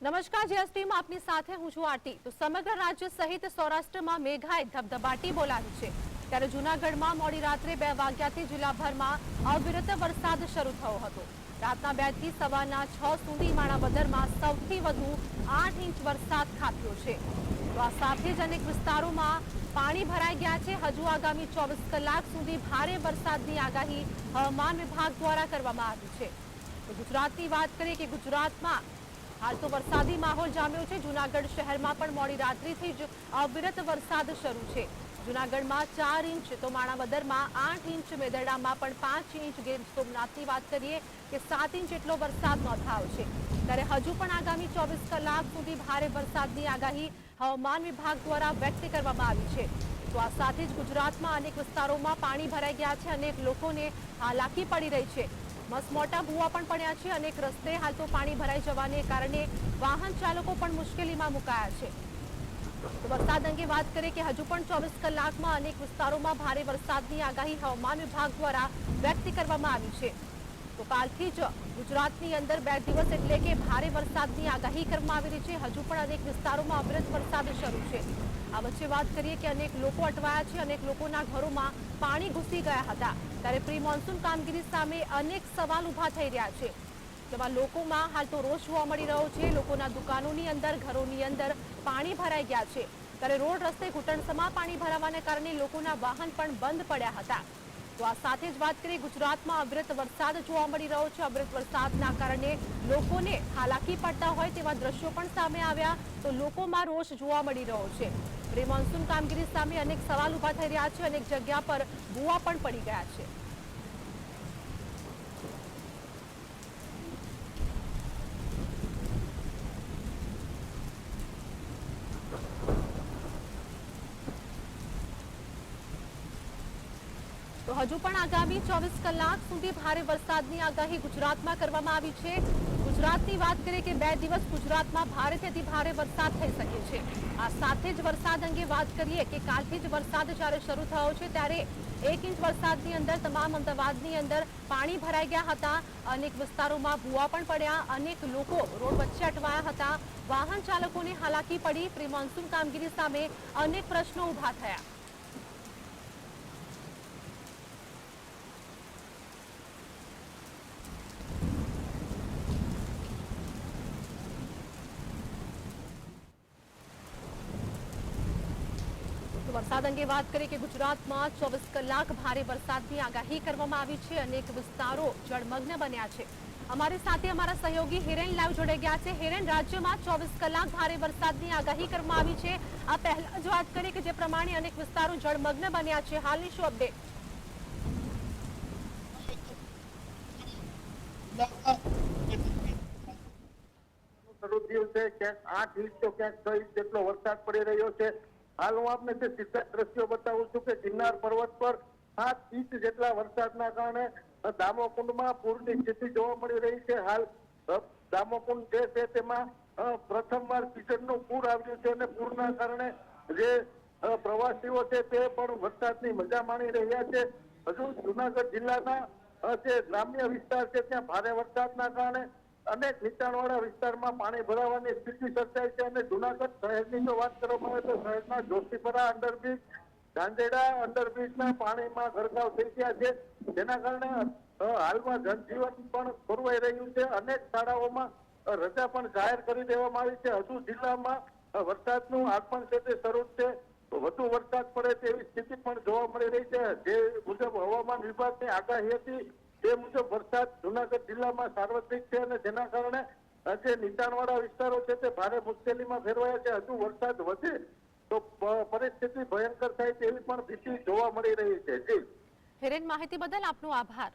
નમસ્કાર જીએસટીમાં આપની સાથે હું છું આરતી. તો સમગ્ર રાજ્ય સહિત સૌરાષ્ટ્રમાં મેઘાએ ધબધબાટી બોલાવી છે. ત્યારે જૂનાગઢમાં મોડી રાત્રે બે વાગ્યાથી જિલ્લાભરમાં અવિરત વરસાદ શરૂ થયો હતો. રાતના બેથી સવારના છ સુધી માણાવદરમાં સૌથી વધુ આઠ ઇંચ વરસાદ ખાબક્યો છે. તો આ સાથે જ અનેક વિસ્તારોમાં પાણી ભરાઈ ગયા છે. હજુ આગામી ચોવીસ કલાક સુધી ભારે વરસાદની આગાહી હવામાન વિભાગ દ્વારા કરવામાં આવી છે. ગુજરાતની વાત કરીએ કે ગુજરાતમાં હાલ તો વરસાદી માહોલ જામ્યો છે. જુનાગઢ શહેરમાં પણ મોડી રાત્રિથી જ અવિરત વરસાદ શરૂ છે. જુનાગઢમાં ચાર ઇંચ, તો માણાવદરમાં આઠ ઇંચ મેદરડામાં પણ પાંચ ઇંચ ગીર સોમનાથની વાત કરીએ કે સાત ઇંચ એટલો વરસાદ નોંધાયો છે. ત્યારે હજુ પણ આગામી ચોવીસ કલાક સુધી ભારે વરસાદની આગાહી હવામાન વિભાગ દ્વારા વ્યક્ત કરવામાં આવી છે. તો આ સાથે જ ગુજરાતમાં અનેક વિસ્તારોમાં પાણી ભરાઈ ગયા છે અનેક લોકોને હાલાકી પડી રહી છે. મસમોટા ભૂવા પણ પડ્યા છે. અનેક રસ્તે હાલ તો પાણી ભરાઈ જવાને કારણે વાહન ચાલકો પણ મુશ્કેલીમાં મુકાયા છે. વરસાદ અંગે વાત કરીએ કે હજુ પણ ચોવીસ કલાકમાં અનેક વિસ્તારોમાં ભારે વરસાદની આગાહી હવામાન વિભાગ દ્વારા વ્યક્ત કરવામાં આવી છે. તો કાલથી જ ગુજરાતની અંદર બે દિવસ એટલે કે ભારે વરસાદની આગાહી કરવામાં આવી રહી છે. હજુ પણ અનેક વિસ્તારોમાં અવિરત વરસાદ શરૂ છે. આ વચ્ચે વાત કરીએ કે અનેક લોકો અટવાયા છે. અનેક લોકોના ઘરોમાં પાણી ઘૂસી ગયા હતા. ત્યારે પ્રી મોન્સૂન કામગીરી સામે અનેક સવાલ ઊભા થઈ રહ્યા છે. જેમાં લોકોમાં હાલ તો રોષ જોવા મળી રહ્યો છે. લોકોના દુકાનોની અંદર, ઘરોની અંદર પાણી ભરાઈ ગયા છે. ત્યારે રોડ રસ્તે ઘૂંટણસમાં પાણી ભરાવાને કારણે લોકોના વાહન પણ બંધ પડ્યા હતા. તો આ સાથે જ વાત કરીએ ગુજરાતમાં અવિરત વરસાદ જોવા મળી રહ્યો છે. અવિરત વરસાદના કારણે લોકોને હાલાકી પડતા હોય તેવા દ્રશ્યો પણ સામે આવ્યા. તો લોકોમાં રોષ જોવા મળી રહ્યો છે. પ્રી મોન્સૂન કામગીરી સામે અનેક સવાલ ઊભા થઈ રહ્યા છે. અનેક જગ્યા પર ભૂવા પણ પડી ગયા છે. તો હજુ પણ આગામી ચોવીસ કલાક સુધી ભારે વરસાદની આગાહી ગુજરાતમાં કરવામાં આવી છે. ગુજરાતની વાત કરીએ કે બે દિવસ ગુજરાતમાં ભારેથી અતિ ભારે વરસાદ થઈ શકે છે. આ સાથે જ વરસાદ અંગે વાત કરીએ કે કાલથી જ વરસાદ જ્યારે શરૂ થયો છે, ત્યારે એક ઇંચ વરસાદની અંદર, તમામ અમદાવાદની અંદર પાણી ભરાઈ ગયા હતા. અનેક વિસ્તારોમાં ભૂવા પણ પડ્યા. અનેક લોકો રોડ વચ્ચે અટવાયા હતા. વાહન ચાલકોને હાલાકી પડી. પ્રી મોન્સૂન કામગીરી સામે અનેક પ્રશ્નો ઊભા થયા. વરસાદ અંગે વાત કરીએ કે ગુજરાતમાં ચોવીસ કલાક ભારે વરસાદની આગાહી કરવામાં આવી છે. અનેક વિસ્તારો જળમગ્ન બન્યા છે. અમારી સાથે અમારા સહયોગી હિરેન લાઈવ જોડાઈ ગયા છે. હિરેન, રાજ્યમાં ચોવીસ કલાક ભારે વરસાદની આગાહી કરવામાં આવી છે. આ પહેલા જ વાત કરીએ કે જે પ્રમાણે અનેક વિસ્તારો જળમગ્ન બન્યા છે. હાલની શું અપડેટ આઠ ઇંચ તો ક્યાંક છ ઇંચ જેટલો વરસાદ પડી રહ્યો છે. હાલ હું આપને જે સીધા દ્રશ્યો બતાવું છું કે ગિરનાર પર્વત પર સાત ઇંચ જેટલા વરસાદના કારણે દામોકુંડમાં પૂરની સ્થિતિ જોવા મળી રહી છે. હાલ દામોકુંડ જે છે તેમાં પ્રથમવાર કિચનનું પૂર આવ્યું છે અને પૂરના કારણે જે પ્રવાસીઓ છે તે પણ વરસાદની મજા માણી રહ્યા છે. હજુ જુનાગઢ જિલ્લાના જે ગ્રામ્ય વિસ્તાર છે, ત્યાં ભારે વરસાદના કારણે અનેક નીચાણવાળા વિસ્તારમાં પાણી ભરાવાની સ્થિતિ સર્જાઈ છે અને જુનાગઢ શહેરની જો વાત કરવામાં આવે તો શહેરના જોશીપરા અંડરબ્રિજ, ધાંધેડા અંડરબ્રિજના પાણીમાં ગરકાવ થઈ ગયા છે. જેના કારણે હાલમાં જનજીવન પણ ખોરવાઈ રહ્યું છે. અનેક શાળાઓમાં રજા પણ જાહેર કરી દેવામાં આવી છે. હજુ જિલ્લામાં વરસાદનું આગમન છે તે શરૂ છે. વધુ વરસાદ પડે તેવી સ્થિતિ પણ જોવા મળી રહી છે. જે મુજબ હવામાન વિભાગની આગાહી હતી તે મુજબ વરસાદ જુનાગઢ જિલ્લામાં સાર્વત્રિક છે અને જેના કારણે જે નીચાણવાળા વિસ્તારો છે તે ભારે મુશ્કેલીમાં ફેરવાયા છે. હજુ વરસાદ વધે તો પરિસ્થિતિ ભયંકર થાય તેવી પણ ભીતિ જોવા મળી રહી છે. જી. હિરેન, માહિતી બદલ આપનો આભાર.